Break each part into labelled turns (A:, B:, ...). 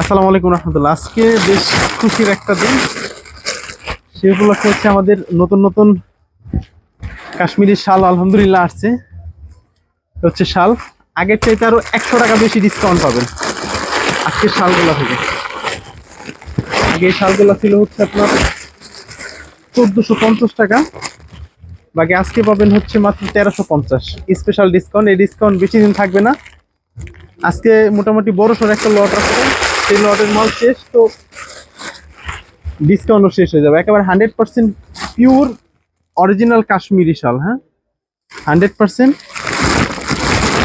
A: আসসালামু আলাইকুম রহমতুল্লাহ। আজকে বেশ খুশির একটা দিন। সে উপলক্ষে হচ্ছে আমাদের নতুন নতুন কাশ্মীরি শাল আলহামদুলিল্লাহ আসছে। হচ্ছে শাল। আগের চাইতে আরও একশো টাকা বেশি ডিসকাউন্ট পাবেন। আজকের শালগুলো থেকে। আগে শালগুলো ছিল হচ্ছে আপনার চোদ্দোশো পঞ্চাশ টাকা। বাকি আজকে পাবেন হচ্ছে মাত্র তেরোশো পঞ্চাশ। স্পেশাল ডিসকাউন্ট এই ডিসকাউন্ট বেশি দিন থাকবে না। আজকে মোটামুটি বড় সড়ো একটা লট আছে। সেই লটের মাল শেষ তো ডিসকাউন্টও শেষ হয়ে যাবে। একেবারে hundred percent pure original Kashmiri শাল হ্যাঁ? Hundred percent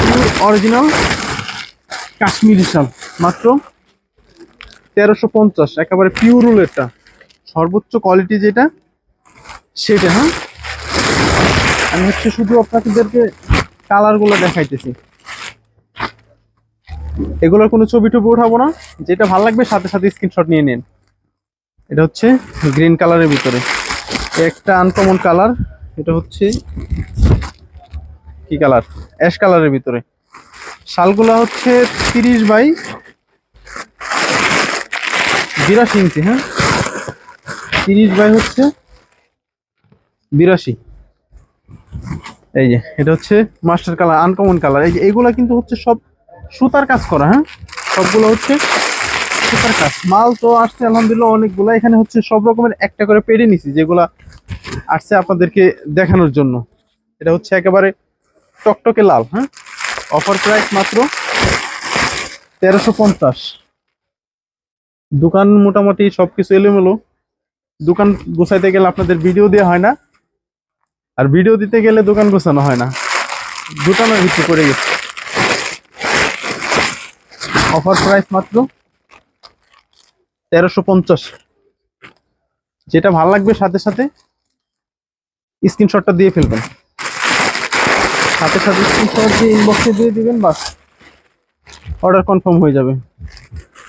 A: pure original Kashmiri শাল। মাত্র তেরোশো পঞ্চাশ, একেবারে পিওর এটা। সর্বোচ্চ কোয়ালিটি যেটা, সেটা হ্যাঁ? আমি হচ্ছে শুধু আপনাদেরকে কালারগুলো দেখাইতেছি। এগুলোর কোনো ছবি টবি উঠাবো না। যেটা ভালো লাগবে সাথে সাথে স্ক্রিনশট নিয়ে নিন। এটা হচ্ছে গ্রিন কালারের ভিতরে। একটা আনকমন কালার এটা হচ্ছে কি কালার অ্যাশ কালারের ভিতরে। শালগুলা হচ্ছে তিরিশ বাই বিরাশি ইঞ্চি হ্যাঁ? তিরিশ বাই হচ্ছে বিরাশি। এই যে, এটা হচ্ছে মাস্টার কালার আনকমন কালার এই যে, এগুলা কিন্তু হচ্ছে সব সুতার কাজ করা হ্যাঁ? সবগুলো হচ্ছে সুতার কাজ। মাল তো আসছে, আলহামদুলিল্লাহ, অনেকগুলো। এখানে হচ্ছে সব রকমের একটা করে পেরে নিছি, যেগুলা আসছে আপনাদেরকে দেখানোর জন্য। এটা হচ্ছে একেবারে টকটকে লাল হ্যাঁ? অফার প্রাইস মাত্র তেরোশো পঞ্চাশ। দোকান মোটামুটি সবকিছু এলোমেলো। দোকান গোছাইতে গেলে আপনাদের ভিডিও দেওয়া হয় না। আর ভিডিও দিতে গেলে দোকান গোছানো হয় না। দোকানের ভিত্তি করে গেছে। অফার প্রাইস মাত্র তেরোশো পঞ্চাশ। যেটা ভালো লাগবে সাথে সাথে স্ক্রিনশটটা দিয়ে ফেলবেন। সাথে সাথে স্ক্রিনশট দিয়ে ইনবক্সে দিয়ে দিবেন, বাস। অর্ডার কনফার্ম হয়ে যাবে।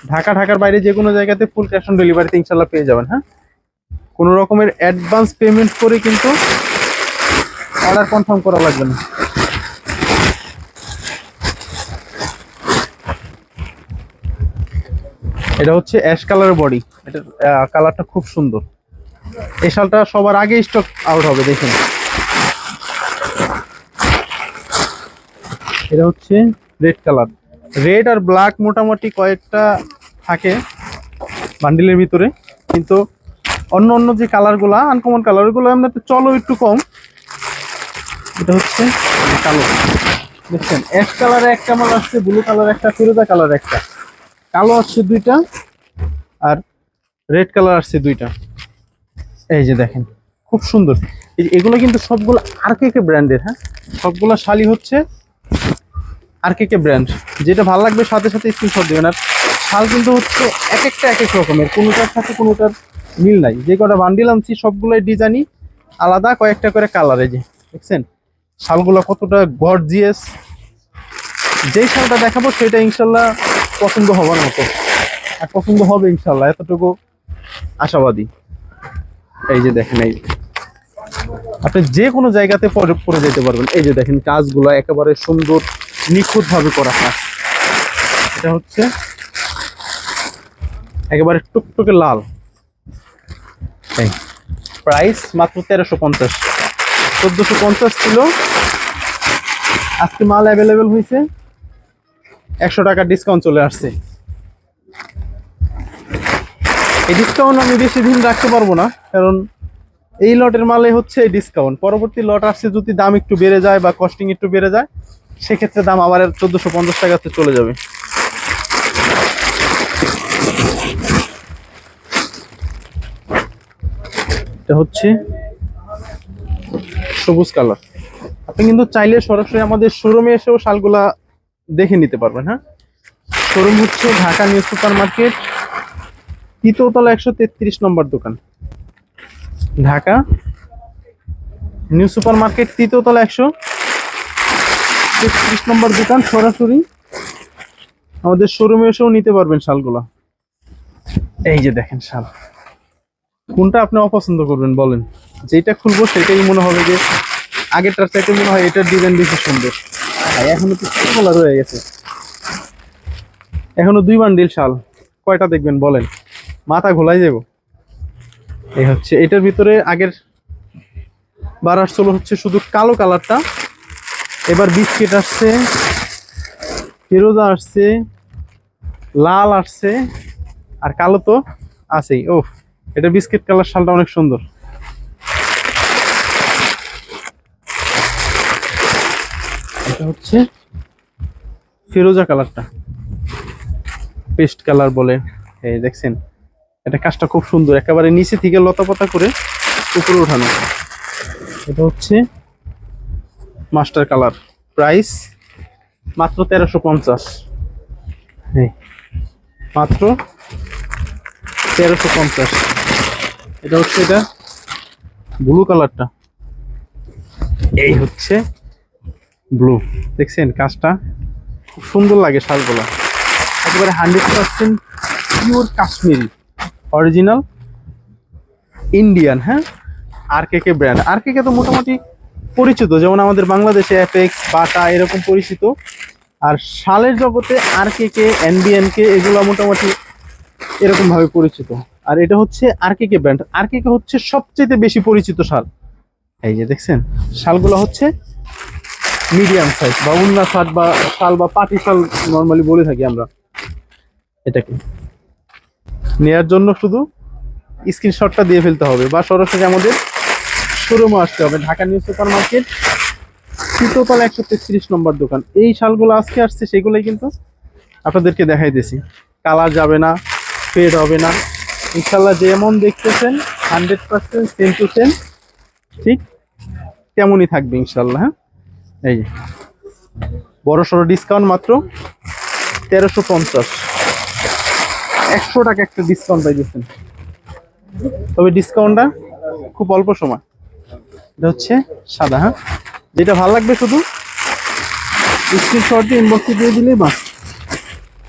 A: ঢাকা, ঢাকার বাইরে যে কোনো জায়গাতে ফুল ক্যাশ অন ডেলিভারিতে ইনশাল্লাহ পেয়ে যাবেন হ্যাঁ? কোনো রকমের অ্যাডভান্স পেমেন্ট করে কিন্তু অর্ডার কনফার্ম করা লাগবে না। এটা হচ্ছে অ্যাশ কালারের বডি এটা কালারটা খুব সুন্দর। এই শালটা সবার আগে স্টক আউট হবে, দেখুন। এটা হচ্ছে রেড কালার রেড আর ব্ল্যাক মোটামুটি কয়েকটা থাকে বান্ডিলের ভিতরে, কিন্তু অন্য অন্য যে কালারগুলো আনকমন কালার ওগুলো এমনিতে চলো একটু কম। এটা হচ্ছে কালো। দেখছেন অ্যাশ কালারে একটা মাল আসছে ব্লু কালার একটা, ফিরোজা কালার একটা। কালো আসছে দুইটা আর রেড কালার আসছে দুইটা। এই যে দেখেন, খুব সুন্দর। এই এগুলো কিন্তু সবগুলো আর কে কে ব্র্যান্ডের হ্যাঁ? সবগুলো শালি হচ্ছে আর কে কে ব্র্যান্ড। যেটা ভালো লাগবে সাথে সাথে স্ক্রিনশট দেবেন। আর শাল কিন্তু হচ্ছে এক একটা এক এক রকমের, কোনোটার সাথে কোনোটার মিল নাই। যে কটা বান্ডিল আনছি, সবগুলোই ডিজাইনই আলাদা, কয়েকটা করে কালার এই যে, দেখছেন? শালগুলো কতটা গর্জিয়াস যেই শালটা দেখাবো, সেটা ইনশাল্লাহ পছন্দ হবার মতো। আর পছন্দ হবে ইনশাল্লাহ, এতটুকু আশাবাদী। এই যে দেখেন, এই আপনি যে কোনো জায়গাতে পরে পরে যেতে পারবেন। এই যে দেখেন, কাজগুলো একেবারে সুন্দর নিখুঁত ভাবে করা কাজ এটা হচ্ছে একেবারে টুকটুকে লাল। এই প্রাইস মাত্র তেরোশো পঞ্চাশ। চোদ্দোশো পঞ্চাশ ছিল আজকে মাল অ্যাভেলেবেল হয়েছে একশো টাকার ডিসকাউন্ট চলে আসছে। এই ডিসকাউন্ট আমি বেশি দিন রাখতে পারব না, কারণ এই লটের মালে হচ্ছে ডিসকাউন্ট পরবর্তী লট আসছে যদি দাম একটু বেড়ে যায় বা কস্টিং একটু বেড়ে যায়, সেক্ষেত্রে দাম আবার চোদ্দোশো পঞ্চাশ টাকাতে চলে যাবে। এটা হচ্ছে সবুজ কালার। আপনি কিন্তু চাইলে সরাসরি আমাদের শোরুমে এসেও শালগুলা দেখে নিতে পারবেন হ্যাঁ? শোরুম হচ্ছে ঢাকা নিউ সুপার মার্কেট তৃতীয়তলা একশো তেত্রিশ নম্বর দোকান। ঢাকা নিউ সুপার মার্কেট তৃতীয়তলা একশো তেত্রিশ নম্বর দোকান, সরাসরি আমাদের শোরুমে এসেও নিতে পারবেন শালগুলা। এই যে দেখেন শাল। কোনটা আপনি অপছন্দ করবেন বলেন? যেটা খুলবো সেটাই মনে হবে যে আগেরটার চাইতে মনে হয় এটার ডিজাইন বেশি সুন্দর। আর এখনও তো রয়ে গেছে। এখনও দুই বান্ডিল শাল। কয়টা দেখবেন বলেন? মাথা ঘোলাই যাব এই হচ্ছে, এটার ভিতরে আগের বার আসছিল হচ্ছে শুধু কালো কালারটা। এবার বিস্কিট আসছে, ফিরোজা আসছে, লাল আসছে, আর কালো তো আছেই। ও এটা বিস্কিট কালার শালটা অনেক সুন্দর। এটা হচ্ছে ফিরোজা কালারটা। পেস্ট কালার বলে। এই দেখছেন, এটা কাজটা খুব সুন্দর। একেবারে নিচে থেকে লতা পাতা করে উপরে ওঠানো। এটা হচ্ছে মাস্টার কালার। প্রাইস মাত্র তেরোশো পঞ্চাশ। মাত্র তেরোশো পঞ্চাশ। এটা হচ্ছে এটা ব্লু কালারটা। এই হচ্ছে ব্লু দেখছেন কাজটা? খুব সুন্দর লাগে শালগুলা। একেবারে hundred percent pure Kashmiri. Original Indian হ্যাঁ? আর কে কে ব্র্যান্ড আর কে কে তো মোটামুটি পরিচিত, যেমন আমাদের বাংলাদেশে অ্যাপেক্স বাটা এরকম পরিচিত। আর শালের জগতে আর কে কে এনবিএন কে এগুলো মোটামুটি এরকমভাবে পরিচিত। আর এটা হচ্ছে আর কে কে ব্র্যান্ড আর কে কে হচ্ছে সবচেয়ে বেশি পরিচিত শাল। এই যে দেখছেন, শালগুলো হচ্ছে মিডিয়াম সাইজ বা উন্না শাল বা শাল বা পাটি শাল নর্মালি বলে থাকি আমরা। এটাকে। নেয়ার জন্য শুধু স্ক্রিনশটটা দিয়ে ফেলতে হবে। বা সরাসরি আমাদের শোরুমে আসতে হবে। ঢাকা নিউজ সুপার মার্কেট তৃতীয়তলা একশো তেত্রিশ নম্বর দোকান। এই শালগুলো আজকে আসছে, সেগুলোই কিন্তু আপনাদেরকে দেখাইতেছি। কালার যাবে না ফেড হবে না। ইনশাল্লাহ যেমন দেখতেছেন hundred percent same to same ঠিক তেমনই থাকবে ইনশাল্লাহ হ্যাঁ? এই বড় সড়ো ডিসকাউন্ট মাত্র তেরোশো পঞ্চাশ। একশো টাকা একটা ডিসকাউন্ট পাই পাইতেছেন তবে ডিসকাউন্টটা খুব অল্প সময়। এটা হচ্ছে সাদা হ্যাঁ? যেটা ভালো লাগবে শুধু স্ক্রিনশট দিয়ে ইনবক্সে দিয়ে দিলেই বাস।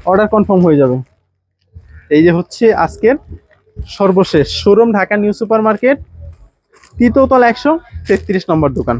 A: অর্ডার কনফার্ম হয়ে যাবে। এই যে হচ্ছে আজকের সর্বশেষ। Showroom Dhaka new super market তৃতীয়তলা একশো তেত্রিশ নম্বর দোকান।